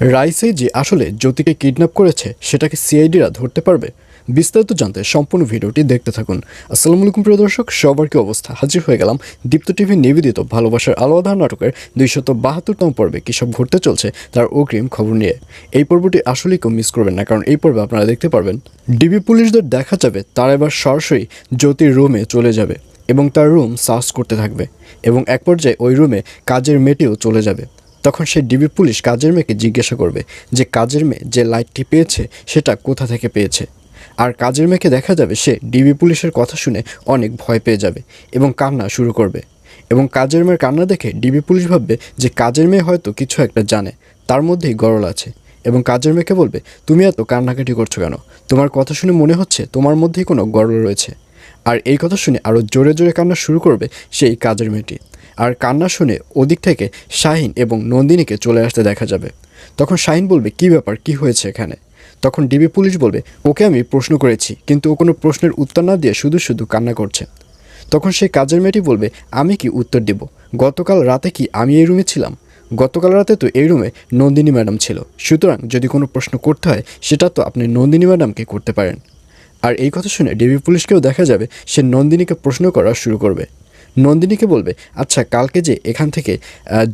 রাইসে যে আসলে জ্যোতিকে কিডন্যাপ করেছে, সেটাকে সিআইডিরা ধরতে পারবে? বিস্তারিত জানতে সম্পূর্ণ ভিডিওটি দেখতে থাকুন। আসসালামু আলাইকুম, প্রিয় দর্শক। সবার কি অবস্থা? হাজির হয়ে গেলাম দীপ্ত টিভি নিবেদিত ভালোবাসার আলোয়াধার নাটকের দুইশত বাহাত্তরতম পর্বে। কী সব ঘটতে চলছে তার অগ্রিম খবর নিয়ে। এই পর্বটি আসলেই কেউ মিস করবেন না, কারণ এই পর্বে আপনারা দেখতে পারবেন, ডিবি পুলিশদের দেখা যাবে, তারা এবার সরাসরি জ্যোতির রুমে চলে যাবে এবং তার রুম সার্চ করতে থাকবে এবং এক পর্যায়ে ওই রুমে কাজের মেয়েটিও চলে যাবে। তখন সেই ডিবি পুলিশ কাজের মেয়েকে জিজ্ঞাসা করবে যে কাজের মেয়ে যে লাইটটি পেয়েছে সেটা কোথা থেকে পেয়েছে। আর কাজের মেয়েকে দেখা যাবে সে ডিবি পুলিশের কথা শুনে অনেক ভয় পেয়ে যাবে এবং কান্না শুরু করবে। এবং কাজের মেয়ের কান্না দেখে ডিবি পুলিশ ভাববে যে কাজের মেয়ে হয়তো কিছু একটা জানে, তার মধ্যেই গরল আছে। এবং কাজের মেয়েকে বলবে, তুমি এত কান্নাকাটি করছ কেন? তোমার কথা শুনে মনে হচ্ছে তোমার মধ্যেই কোনো গরল রয়েছে। আর এই কথা শুনে আরও জোরে জোরে কান্না শুরু করবে সেই কাজের মেয়েটি। আর কান্না শুনে ওদিক থেকে শাহিন এবং নন্দিনীকে চলে আসতে দেখা যাবে। তখন শাহিন বলবে, কি ব্যাপার? কি হয়েছে এখানে? তখন ডিবি পুলিশ বলবে, ওকে আমি প্রশ্ন করেছি, কিন্তু ও কোনো প্রশ্নের উত্তর না দিয়ে শুধু শুধু কান্না করছে। তখন সেই কাজের মেয়েটি বলবে, আমি কি উত্তর দেব? গতকাল রাতে কি আমি এই রুমে ছিলাম? গতকাল রাতে তো এই রুমে নন্দিনী ম্যাডাম ছিল। সুতরাং যদি কোনো প্রশ্ন করতে হয়, সেটা তো আপনি নন্দিনী ম্যাডামকে করতে পারেন। আর এই কথা শুনে ডিবি পুলিশকেও দেখা যাবে, সে নন্দিনীকে প্রশ্ন করা শুরু করবে। নন্দিনীকে বলবে আচ্ছা কালকে যে এখান থেকে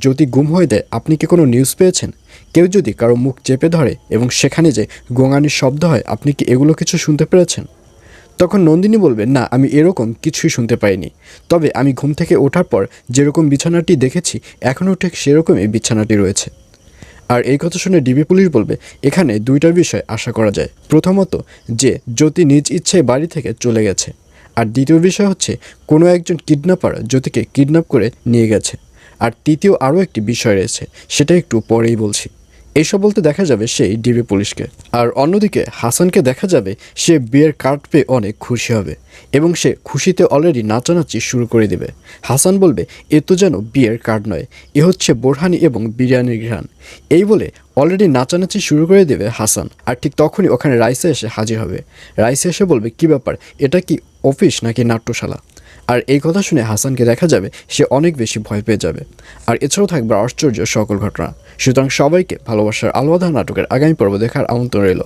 জ্যোতি গুম হয়ে দেয়, আপনি কি কোনো নিউজ পেয়েছেন? কেউ যদি কারও মুখ চেপে ধরে এবং সেখানে যে গোঙানির শব্দ হয়, আপনি কি এগুলো কিছু শুনতে পেরেছেন? তখন নন্দিনী বলবে, না, আমি এরকম কিছুই শুনতে পাইনি। তবে আমি ঘুম থেকে ওঠার পর যেরকম বিছানাটি দেখেছি, এখনও ঠিক সেরকমই বিছানাটি রয়েছে। আর এই কথা শুনে ডিবি পুলিশ বলবে, এখানে দুইটার বিষয় আশা করা যায়। প্রথমত, যে জ্যোতি নিজ ইচ্ছায় বাড়ি থেকে চলে গেছে। আর দ্বিতীয় বিষয় হচ্ছে, কোনো একজন কিডন্যাপার জ্যোতিকে কিডন্যাপ করে নিয়ে গেছে। আর তৃতীয় আরও একটি বিষয় রয়েছে, সেটা একটু পরেই বলছি। এইসব বলতে দেখা যাবে সেই ডিবি পুলিশকে। আর অন্যদিকে, হাসানকে দেখা যাবে সে বিয়ের কার্ড পেয়ে অনেক খুশি হবে এবং সে খুশিতে অলরেডি নাচানাচি শুরু করে দেবে। হাসান বলবে, এ তো যেন বিয়ের কার্ড নয়, এ হচ্ছে বোরহানি এবং বিরিয়ানির ঘ্রাণ। এই বলে অলরেডি নাচানাচি শুরু করে দেবে হাসান। আর ঠিক তখনই ওখানে রাইসে এসে হাজির হবে। রাইসে এসে বলবে, কি ব্যাপার, এটা কি অফিস নাকি নাট্যশালা? আর এই কথা শুনে হাসানকে দেখা যাবে সে অনেক বেশি ভয় পেয়ে যাবে। আর এছাড়াও থাকবে আশ্চর্য সকল ঘটনা। সুতরাং সবাইকে ভালোবাসার আলোয়াধা নাটকের আগামী পর্ব দেখার আমন্ত্রণ রইল।